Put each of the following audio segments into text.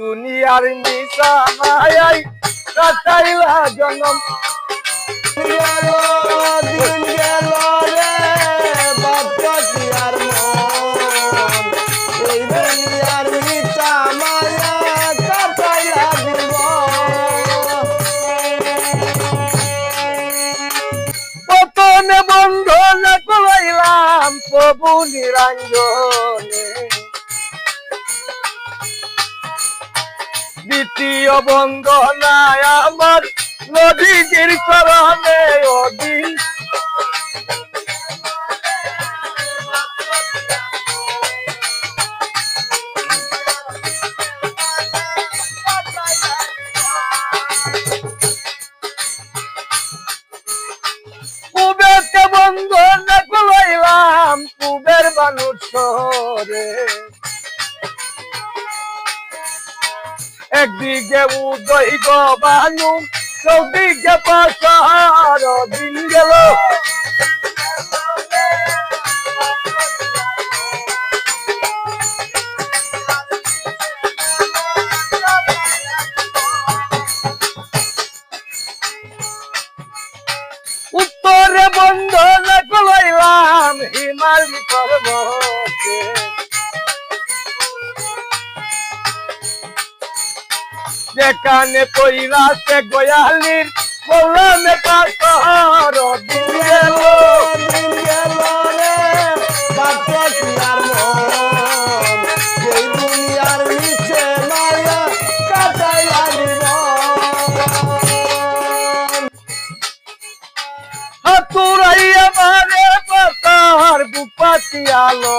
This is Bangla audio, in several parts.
দুনিয়ার মিশা কাটাইলা জনম। গেল দিন গেল রে বাপ্পা কি আর এই দুনিয়ার মিঠা মায়া কাটাইলা দিব প্রথমে বন্ধন করাইলাম প্রভু নিরঞ্জনে। দ্বিতীয় বন্ধনায় আমার নদীজির চরণে অদিন একদিকে উদয় বানু চৌদিকে পাশার দিন গেল। যেখানে পইরা সে গয়ালির বললামে দিন গেল দিন গেল রে আর মন। দুনিয়ার মায়া পাতার বুপাতি আলো।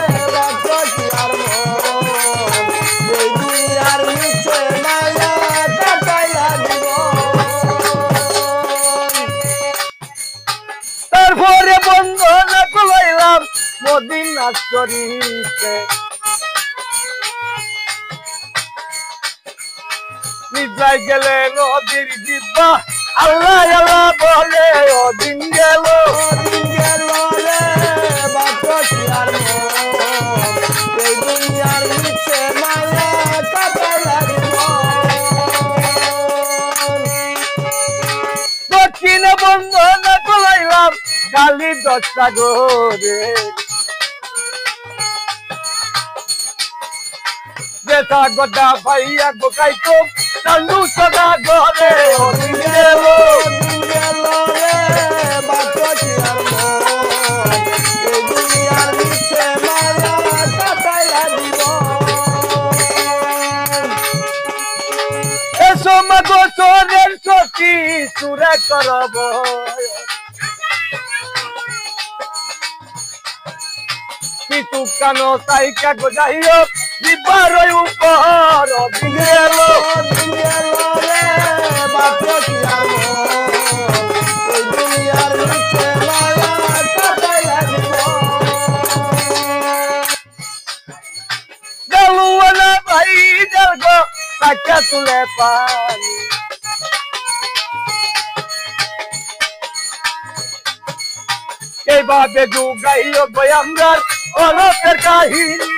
আর মন এই দুনিয়ার মিছে মায়া কাটাইলা দিব তারপরে বন্ধন কলাইলাম মদিনা নিদ্রায় গেলে নদীর জিব্বা আল্লাহ আল্লাহ বলে গেল। দিন গেল বন্ধন কলাইলাম কালি দশটা গোরে যেটা গোটা ভাইয়া গোকাইতো চালু সদা ঘরে অদিন গেল দিন গেল রে বাপ্পা কি আর এই দুনিয়ার মিছে মায়া কাটাইলা দিব। এসো মাগো সোনের সখী, সুরে করব। কিন্তু কেন তাই কাগো যাইও দিবার উপর গেল তাকে তুলে পানি এইভাবে যুগাইও গয়ামরার অরতের কাহিনী।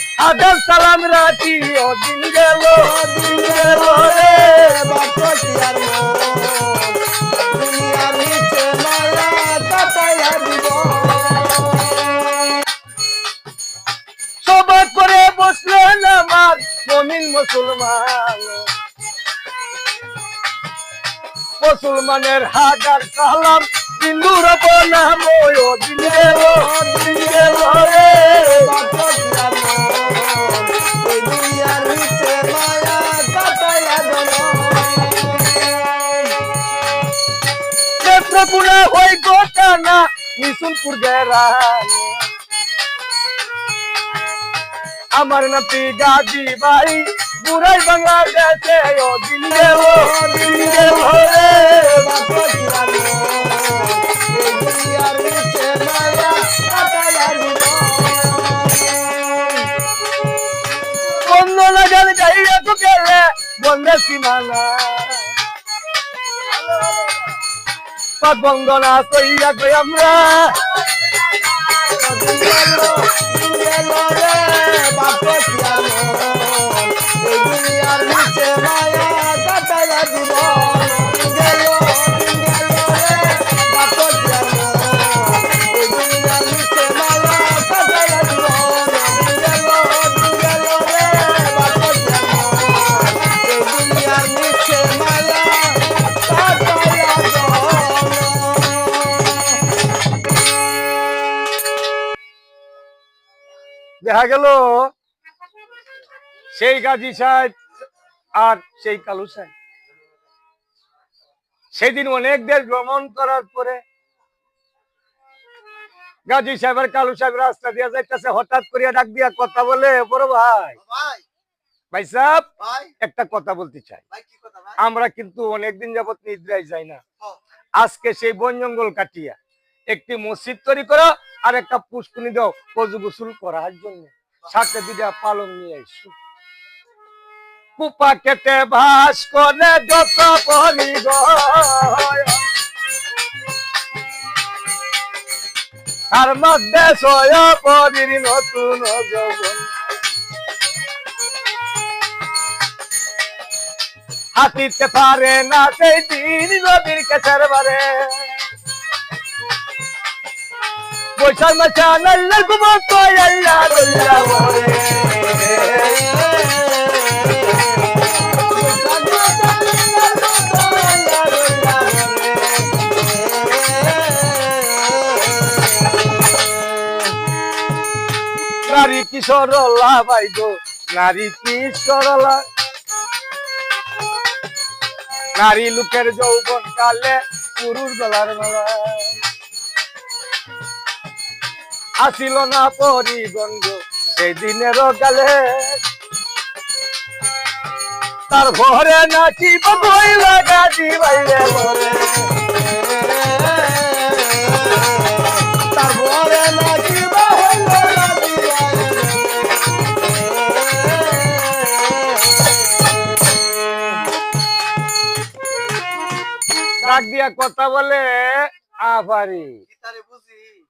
আদার সালাম রাতি অদিন গেল অদিন গেল রে। মুসলমান। মুসলমানের হাজার সালাম হিন্দুর বনাম অদিন গেল অদিন গেল রে। বাকি নেত্রকোনা হই গোটানা মিশুনপুর গেরানে আমার নাতি গাদি ভাই, বুড়াই বাংলাদেশে ও দিন গেল দিন গেল রে বাতো কি আর এই দুনিয়ার নিচে মায়া কাটাইয়া জীবন বন্ধ লাগাল গাইয়া তো গেলে বন্ধে সীমানা। পাক বন্দনা কইয়া কই আমরা? দেখা গেল? সেই গাজী সাহেব আর সেই কালু সাহেব। সেদিন অনেক দেশ ভ্রমণ করার পরে গাজী সাহেব আর কালু সাহেব রাস্তা দিয়ে যাইতেছে হঠাৎ করিয়া ডাক দিয়া কথা বলে বড় ভাই ভাই সাহেব একটা কথা বলতে চাই। আমরা কিন্তু অনেকদিন যাবত নিদ্রায় যাই না। আজকে সেই বন জঙ্গল কাটিয়া একটি মসজিদ তৈরি করো আর একটা পুষ্কুনি দাও কজু গোসল করার জন্য। সাথে দুটা পালন নিয়ে এসো। কুপা কেটে ভাস করে যত পরি তার মধ্যে সয় পরির নতুন যৌবন। হাতিতে পারে না সেই দিন নদীর কেসার বারে। মাছা নাল্লা গুমো তো আল্লাহ আল্লাহ নারী কি সরলা বাইগ নারী কি সরলা নারী লোকের যৌবন কালে পুরুষ গলার মালা। আসিল না পরিগঞ্জ সেই দিনের কালে তার ঘরে নাচি বই লাগা দিবাইলে বলে তারপরে নাকি ডাক দিয়া কথা বলে, আফারি।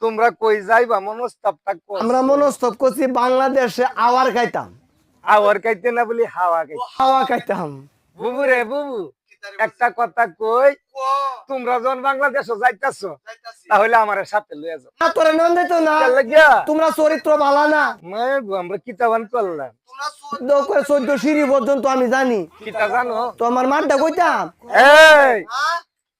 তোমরা কই যাইবা? মনস্তাবটা কর। আমরা মনস্তব করছি বাংলাদেশে আওয়ার খাইতাম। আওয়ার খাইতে না বলি হাওয়া খাইতে। হাওয়া খাইতাম। বুবু রে বুবু একটা কথা কই তোমরা যখন বাংলাদেশে যাইতাছো তাহলে আমার সাথে লইয়া যাও। না তোরে নন দিত না। লাগিয়া? তোমরা চরিত্র ভালো না। গো, আমরা কিতাবান করলাম। চোদ্দ সিঁড়ি পর্যন্ত আমি জানি। কিতা জানো? তো আমার মারটা কইতাম। এই!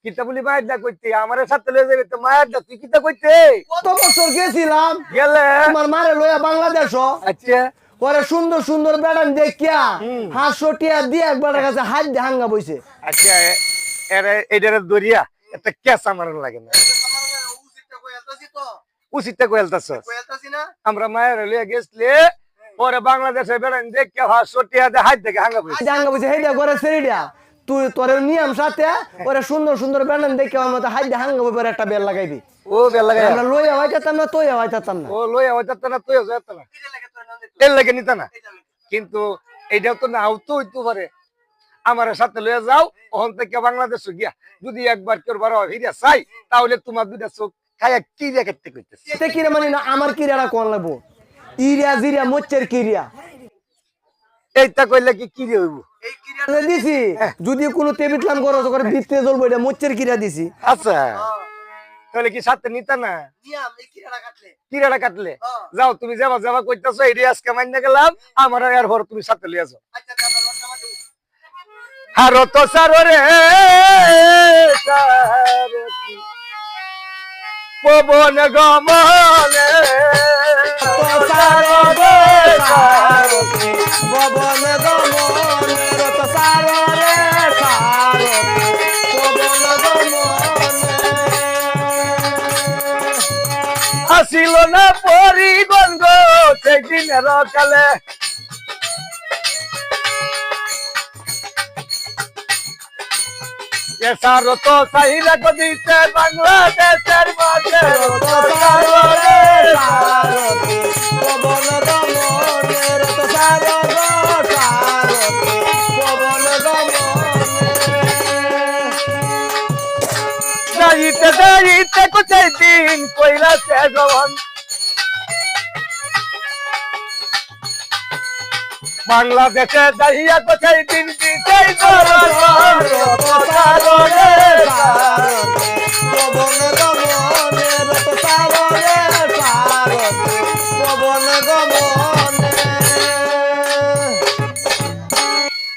কিতা বলি মায়ের দা কইতে আমার সাথে লইয়া যাবে তো মায়ের দা তুই কিতা কইতে? কত বছর গেছিলাম? গেলে? তোমার মারে লইয়া বাংলাদেশ আচ্ছা। পরে সুন্দর সুন্দর বেড়ান দেখিয়া দিয়ে একবার কাছে হাত দিয়ে হাঙ্গা বইছে। আচ্ছা এরে এটারে দরিয়া ক্যাস আমার লাগে না। উচিতটা কইলতাছ আমরা মায়ের লইয়া গেছলে পরে বাংলাদেশে বেড়ান দেখে হা সটিয়া দে হাত দেখে হাঙ্গা বইছে। হাত দিয়ে হাঙ্গা বইছে করে সেরিডা তুই তোরে নিয়ম সাথে ওরে সুন্দর সুন্দর বেড়ান দেখে আমার মতো দিয়ে হাঙ্গা বই একটা বেল লাগাইবি। ও বেল লাগাই আমরা লইয়া হইতাম না তুই হইতাম না। ও লই লইয়া হইতাত না তুইও যাইত না। এর লাগে নিতা না। কিন্তু এইটাও তো নাও তো হইতে পারে। আমার সাথে লইয়া যাও ওখান থেকে বাংলাদেশ গিয়া। যদি একবার কেউ বারো হিরিয়া চাই তাহলে তোমার দুইটা চোখ খাইয়া কি রে কাটতে কইতেছে। এতে কিরে মানে না আমার কিরিয়াটা কোন লাগবো? ইরিয়া জিরিয়া মোচ্চের কিরিয়া। এইটা কইলে কি কি রে হইব? দিছি। যদি কোনো তেবিতলাম করো করে ভিতরে জ্বলবো এটা মোচ্চের কিরিয়া দিছি। আচ্ছা। তাহলে কি সাথে নিতা না? কিরাটা কাটলে। যাও তুমি যাবা যাবা কইতাছো এই আজকে মাইনা গেলাম আমার আর ভর তুমি সাথে লিয়ে যাও। সারো তো সারো রে। পবন গমনে পবন গমনে। আসিল না পরিগঞ্জ সেই দিনের কালে সারো তো সাহিরা দিতে বাংলাদেশের মাঝে। সারো রে সারো সারথি যাইতে কোথায় দিন কইলা জবান বাংলাদেশে যাইয়া কোথায় দিন দিতেই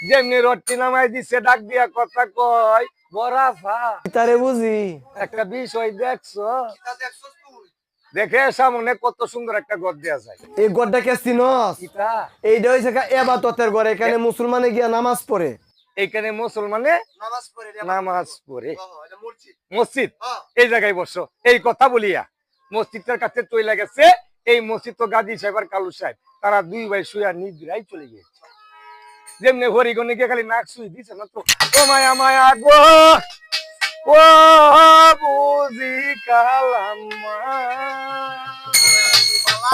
যেমনি রটি নামাই দিছে, ডাক দিয়া কথা কয়। বড়া তারে বুঝি। একটা বিষয় দেখছ? দেখে সামনে কত সুন্দর একটা গদ দেয়া যায়। এই গড্ডা কে চিনস? এইটা হইছে কা এবাদতের ঘর এখানে মুসলমানে গিয়া নামাজ পড়ে। এইখানে মুসলমানে নামাজ পড়ে নামাজ পড়ে। মসজিদ। মসজিদ। এই জায়গায় বসো। এই কথা বলিয়া মসজিদটার কাছে চলে গেছে। এই মসজিদ তো গাজী সাহেব আর কালু সাহেব তারা দুই ভাই শুয়া নিদ্রাই চলে গিয়েছে। যেমনি হরিগণে গিয়ে খালি নাক শুই দিছে না তো। ও মায়া মায়া গো ও বুঝি কালাম্মা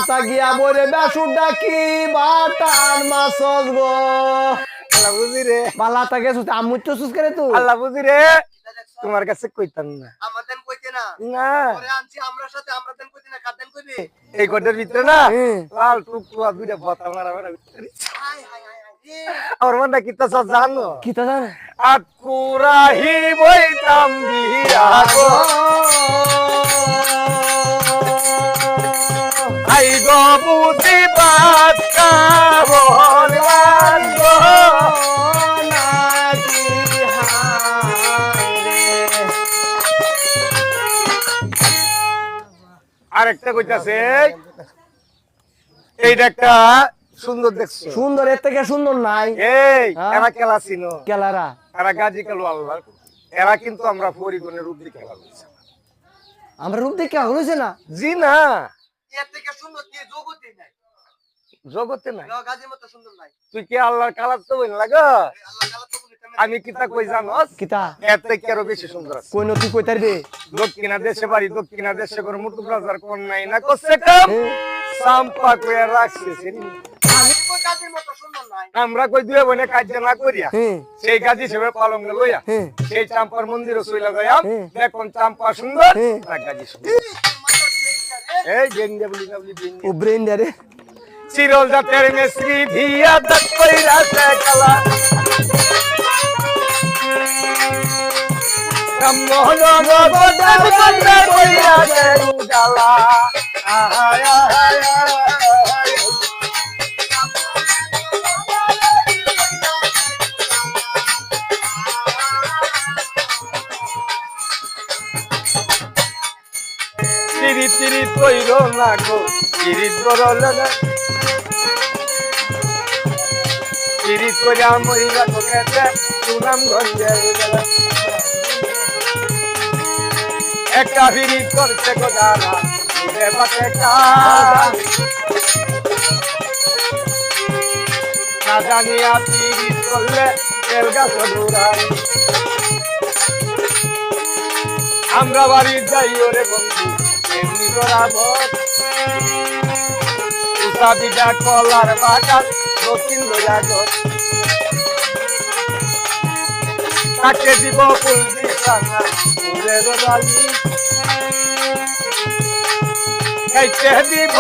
তা গিয়া বলে বেসুর ডাকি বাটার মাসজ গো। আল্লাহ বুঝি রে। বালা তাকে সুস আমু তো সুস করে তুই। আল্লাহ বুঝি রে। তোমার কাছে কইতাম না। আমাদের কইতে না। না। পরে আনছি আমরা সাথে আমরা দেন কইতে না কাদেন কইবে? এই গডের ভিতরে না। লাল টুকটুয়া দুইটা বতা মারা মারা ভিতরে। হাই হাই হাই হাই রে আমার মনটা কিতা সব জানো? কি তা জানে আকুরাহি বইতাম দিয়া গো। আই গো বুঝি বাচ্চা বলবান গো। নাকি আরেকটা কইতাছে এইটা একটা সুন্দর দেখছ। সুন্দর। এর থেকে সুন্দর নাই। এই হ্যাঁ? এরা খেলা ছিল কেলারা এরা গাজী খেলো আল্লাহ। এরা কিন্তু আমরা পরিগণের রূপ দিয়ে খেলা করছি। আমরা রূপ দেখে হয়েছে না? জি না। এর থেকে সুন্দর কি জগতে নাই? জগতে নাই। গাজীর মতো সুন্দর নাই। তুই কি আল্লাহর কালার তো বইন লাগা আমি কিতা কই জানস কিতা? এর থেকে আরও বেশি সুন্দর আছে। কই নতি কই তারবে দক্ষিণা দেশে বাড়ি দক্ষিণা দেশে করে মুটুক রাজার কোন নাই না? করছে কাম? সাম্পা কইয়া রাখছে সেদিন। আমি কই গাজীর মতো সুন্দর নাই আমরা কই দুয়ে বনে কাজ না করিয়া সেই গাজী হিসেবে পালং লইয়া। সেই চাম্পার মন্দিরে চইলা হ্যাঁ। দেখুন চাম্পা সুন্দর। আর গাজী সুন্দর এই জেঙ্গে বলি না বলি জেঙ্গে। ও ব্রেন দারে চিরল জাতের মেসরি ধিয়া দাঁত কইরা সে কালা মোহন গদন গদন কইরা উজালা আহায় আহায় আহায় তিরি তিরি কইর না গো তিরি করল না তিরি কইরা মহিলা তোকেতে সুনাম একটা ফিরি করছে গো দাদা। আমরা বাড়ি যাই ওরে বন্ধু এমনি কলার বাগান দক্ষিণ গোজাগর তাকে দিব ফুল দিসানা ফুলের বালি খাইতে দিব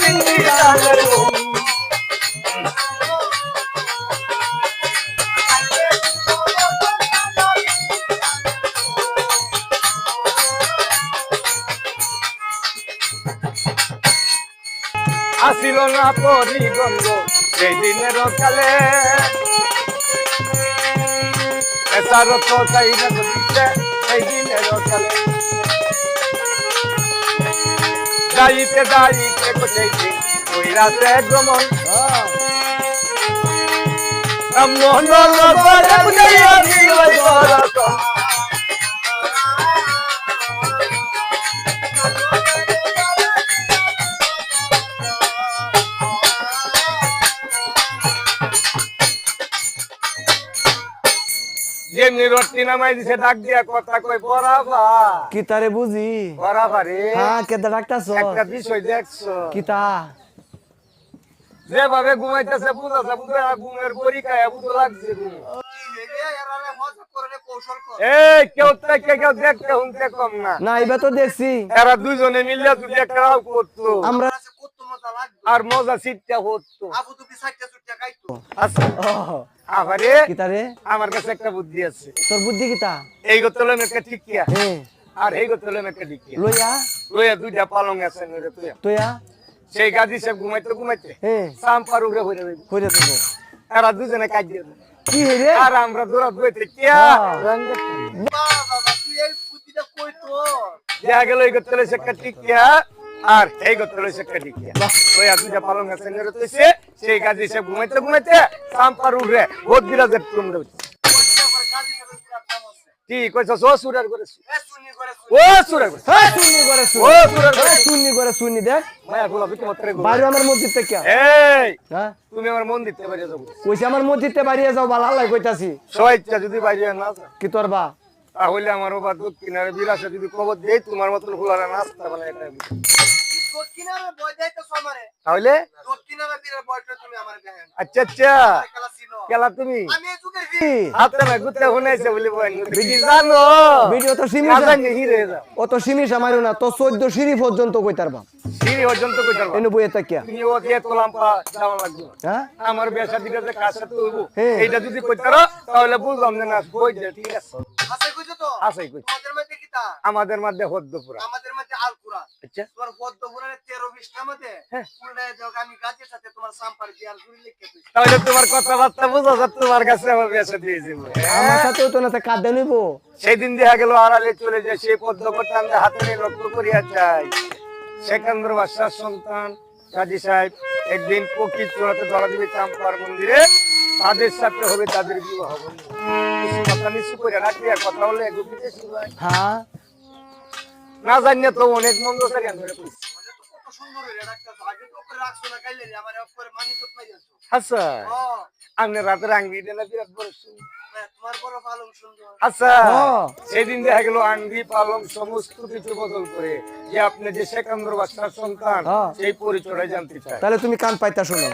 বিন্দি ডালের বউ। আসিল না পরিগঞ্জ সেই দিনের কালে আশার তো চাই না এই দিনের কালে যাইতে যাইতে কইছি কইরাতে গমন হ্যাঁ। মন করে বুঝাইয়া দিল বরকম। যেমনি নামাই দিছে ডাক দিয়া কথা কই বরাবা কি তারে বুঝি? বরাবা রে হ্যাঁ কেদা ডাকতাছ? একটা বিষয় দেখছ। যেভাবে ঘুমাইতেছে বুঝাছে বুঝা ঘুমের বড়ি খায় বুঝো লাগছে ঘুম। কি রে এরারে মজা করে কৌশল কর এই কেউ থেকে কেউ দেখতে শুনতে কম না। না এবার তো দেখছি। এরা দুজনে মিলিয়া যদি একটা করতো। আমরা আর মজা সিটটা হতো। আবু তুমি সাইডটা সুটটা খাইতো আচ্ছা আবারে কিতারে আমার কাছে একটা বুদ্ধি আছে। তোর বুদ্ধি কিতা? এই গতল একটা টিকিয়া হ্যাঁ আর এই গতল একটা টিকিয়া লইয়া? লইয়া দুইটা পালং আছে তোয়া? সেই গাদি সে ঘুমাইতে ঘুমাইতে। হ্যাঁ সাম্পার উড়ে হইরে হইরে দেবো এরা দুজনে কাজ দিয়ে। কি হইরে? আর আমরা দৌড়াত বইতে কিয়া হ্যাঁ। বাবা বাবা তুই এই বুদ্ধিটা কই তো দেখা গেল এই গতলে সে একটা টিকিয়া। আর এই গতলে সে একটা টিকিয়া ওই আর দুইটা পালং আছে নইরে তুইছে সেই গাদি সে ঘুমাইতে ঘুমাইতে সাম্পার উড়ে বহুত বিরাজের টুমড়ে আছে কি কইছস? ও সুরার করেছি করে ও সুরার করেছি হ্যাঁ শুনি করে ও সুরার করেছি করে শুনি দেখ মায়া ফুলা বিকে মতরে গো। আমার মসজিদ থেকে এই তুমি আমার মন কইছে আমার যাও বালা কইতাছি। ইচ্ছা যদি না কি তোর বা? তাহলে আমার দক্ষিণারে বিলাসে যদি কবর দেই তোমার মতন ফুলারা নাস্তা এটা তাহলে? আচ্ছা আচ্ছা। কেলা তুমি? কি? পর্যন্ত কইতার বা সিঁড়ি পর্যন্ত কইতে পারবা এনে বইয়ে তাকিয়া তুমি ও দিয়ে তোলাম পা যাওয়া লাগবে। হ্যাঁ? আমার বেশা দিকে যে কাছে তুলবো হ্যাঁ। এইটা যদি কইতে তাহলে বুঝলাম না বই ঠিক আছে। আছে কইছো তো? আছে কই আমাদের মধ্যে কিতা আমাদের মধ্যে হদ্দ আমাদের মধ্যে আল কুরআন আচ্ছা। তোমার পদ্ম পুরাণের তেরো বিশটার মধ্যে হ্যাঁ। যাও আমি গাছের সাথে তোমার সাম্পার দিয়ার জুড়ি লিখে তাহলে তোমার কথাবার্তা বোঝা যায় তোমার কাছে আমার বেশা দিয়ে দিব। আমার সাথেও তো না কাঁদে নিব। সেই দিন দেখা গেল আড়ালে চলে যায় সেই পদ্মকটা আমরা হাতে নিয়ে লক্ষ্য করিয়া চাই। সেকেন্দ্র বাদশার সন্তান কাজী সাহেব একদিন পক্ষী চূড়াতে ধরা দিবে চাম্পার মন্দিরে। তাদের সাথে হবে তাদের বিবাহ বন্ধু। আর। হ্যাঁ না তো অনেক মন্দ আচ্ছা আপনি রাতের আঙ্গি দেনা বিরাট বড় সুন্দর। না, তোমার বড় পালং সুন্দর আচ্ছা। সেদিন দেখা গেল আঙ্গি পালং সমস্ত কিছু বদল করে যে আপনি যে বাদশার সন্তান। সেই জানতে চাই তাহলে তুমি কান পাইতা শোনো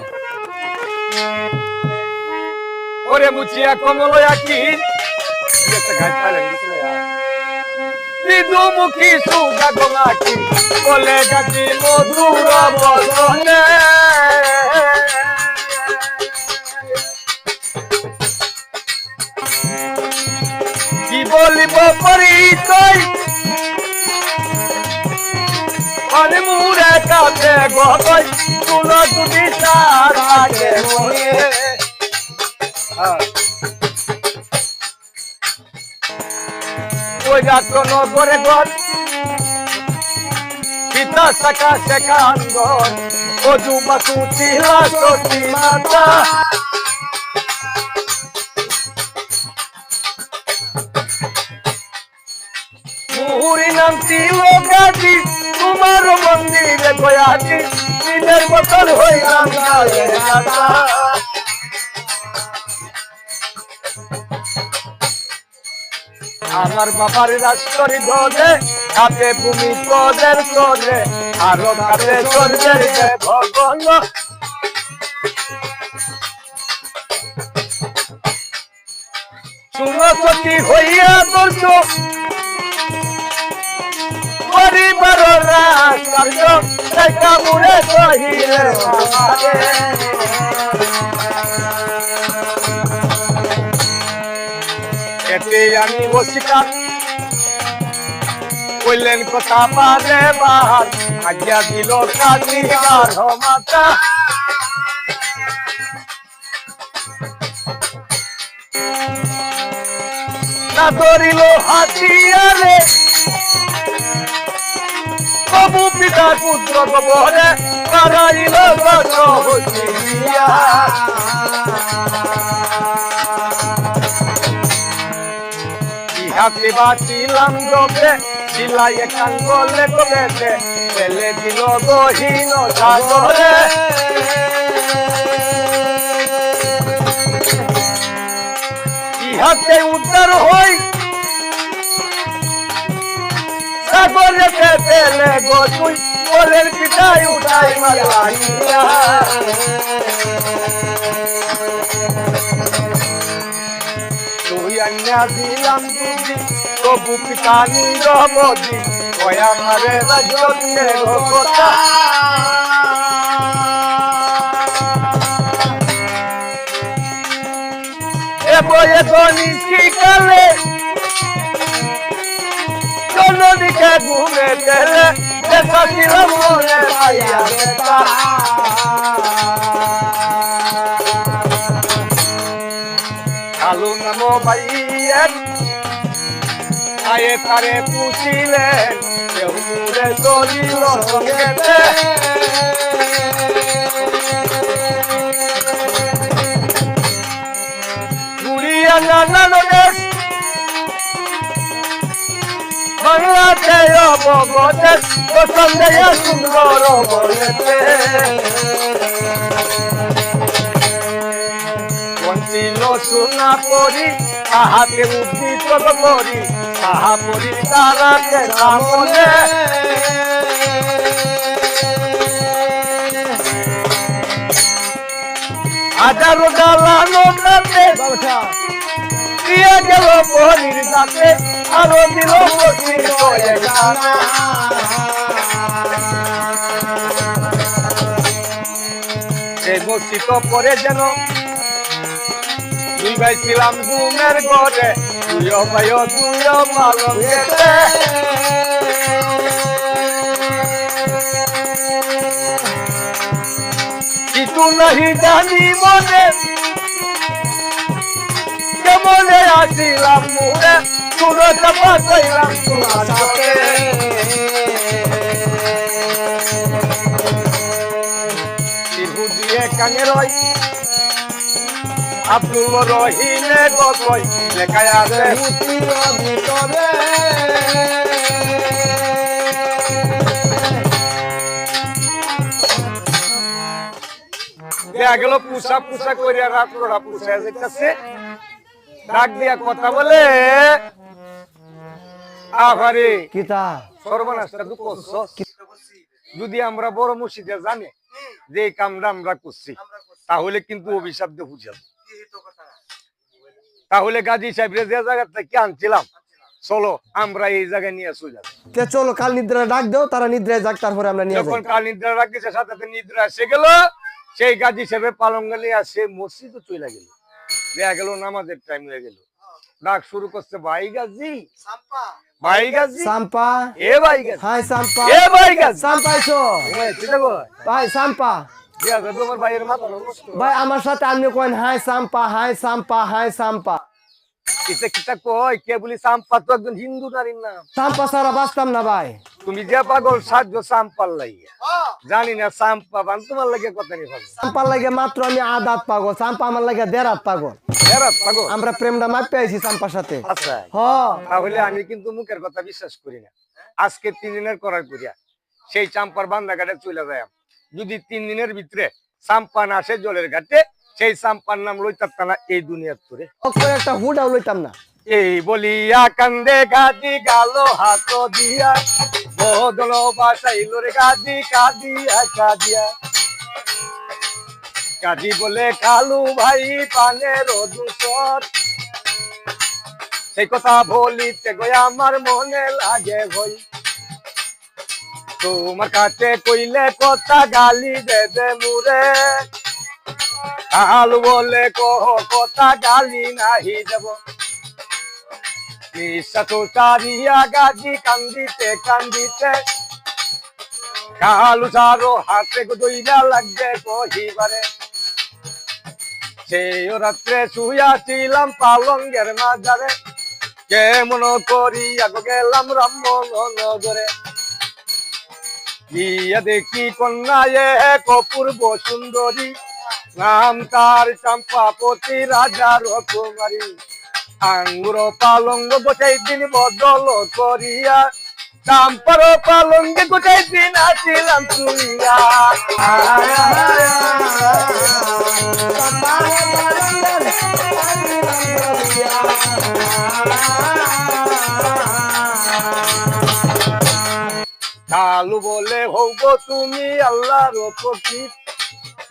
ওরে মুচিয়া কমলয়া কি একটা বলে গাছি মধুর বসনে কি বলিব পরিচয়? মুরে কাছে গবই তুল তুমি ওই রাত নগরে ঘর। পিতা শাখা শেখান্দর ও যুবা তুচিলা সতী মাতা। মুহুরি নাম ছিল গাছি তোমার মন্দিরে গয়াছি দিনের মতন হইলাম গায়ের গাছা আমার বাবার রাষ্ট্রী ধরে কাপে ভূমি তোদের তোরে আরও কাপে যে ভগন সুরসতী হইয়া দর্শ পরিবার রাজ দেখা মুড়ে এতে আমি বসিতাম কইলেন কথা পারে বাহার, আজ্ঞা দিল কাজী মাতা। না ধরিল হাতিয়ারে প্রভু পিতা পুত্র গোবরে কারাইল গছ হইয়া। ইহাতে বাঁচিলাম যোগে সিলাই কাঙ্গলে গোলেতে ফেলে দিল গহীন সাগরে। ইহাতে উদ্ধার হই সাগরেতে ফেলে পিঠাই উঠাই মারিয়া আন্যা দিলাম তুই প্রভু পিতা নিরবধি কয়া মারে রাজ্যের কথা। ঘুমে গেলে দেখা ছিল মনে পাইয়া ভাইয়ের আয়ে তারে পুছিলেন কেউ দূরে চলিল সঙ্গেতে। ঘুরিয়া নানান দেশ বাংলাতে অবগতে পছন্দে সুন্দর সোনা পরি তাহাকে উদ্দীত করি তাহা পরি তারাকে সামনে হাজারো কাছে বাবাটা দিয়ে গেল পরির কাছে আরও দিল করে এই বসিত পরে যেন ভাই ছিলাম ঘুমের ঘরে তুইও ভাইও তুইও ভালো গেছে কিছু নাহি জানি মনে। কেমনে আসিলাম মুড়ে? পুরো চাপা কইলাম তোমার আব্দুল রহিমে গগৈ লেখায় আছে। ভিতরে গেল পুষা পুষা করিয়া পুষা যেতেছে ডাক দিয়া কথা বলে আহারে কিতা? সর্বনাশটা করছস? যদি আমরা বড় মসজিদে জানে যে এই কামটা আমরা করছি তাহলে কিন্তু অভিশাপ দিয়ে বুঝাব। তাহলে গাজী সাহেব যে জায়গা থেকে আনছিলাম চলো আমরা এই জায়গায় নিয়ে চলে যাব চলো কাল নিদ্রা ডাক দাও তারা নিদ্রায় যাক তারপরে আমরা নিয়ে যখন কাল নিদ্রা রাখছে সাথে সাথে নিদ্রা এসে গেল সেই গাজী সাহেবের পালঙ্গা নিয়ে আসে মসজিদও চলে গেল। দেখা গেল নামাজের টাইম হয়ে গেল। ডাক শুরু করছে ভাই গাজী। ভাই গাজী। সাম্পা। এ ভাই গাজী। হাই সাম্পা। এ ভাই গাজী। সাম্পা কর। ভাই সাম্পা। ভাই আমার সাথে আপনি কোন হাই সাম্পা হাই সাম্পা হাই সাম্পা। কয়? কে বলি সাম্পা? তো একজন হিন্দু নারীর নাম। সাম্পা সারা বাঁচতাম না ভাই। তুমি যে পাগল সাহায্য সাম্পার লাইয়া জানি না সাম্পা বান তোমার লাগে কথা নেই সাম্পার লাগে মাত্র আমি আদাত পাগল সাম্পা আমার লাগে দেড়াত পাগল। এরা পাগল? আমরা প্রেমটা মাপ পেয়েছি সাম্পার সাথে। আচ্ছা। হ। তাহলে আমি কিন্তু মুখের কথা বিশ্বাস করি না। আজকে তিন দিনের করার করিয়া সেই চাম্পার বান্দা ঘাটে চলে যায় যদি তিন দিনের ভিতরে চাম্পা না আসে জলের ঘাটে সেই চাম্পার নাম লইতাম না এই দুনিয়ার তোরে। একটা হুডাও লইতাম না। এই বলিয়া কান্দে গাজি গালো হাত দিয়া বদল বাসাইল রে গাজি কাদিয়া কাদিয়া। কাজী বলে কালু ভাই পানের দূষর সেই কথা বলিতে গো আমার মনে লাগে ভই তোমার কাছে কইলে কথা গালি দেবে মুরে। কালু বলে কহ কথা গালি নাহি দেব। নিঃশ্বাস চারিয়া গাজি কান্দিতে কান্দিতে। কালু সারো হাতে লাগবে কহিবারে। সেই রাত্রে শুয়াছিলাম পালঙ্গের মাঝারে কেমন করি আগে গেলাম রামমোহন নগরে। গিয়া দেখি কন্যা এক অপূর্ব সুন্দরী নাম তার চম্পাপতি রাজার কুমারী আঙ্গুর পালঙ্গ গোটাই দিন বদল করিয়া। চাম্পার পালঙ্গে গোটাই দিন আসিলাম চুইয়া কালু বলে হব তুমি আল্লাহর প্রতীক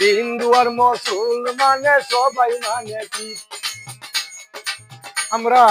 হিন্দু আর মুসলমানে সবাই মানে কি আমরা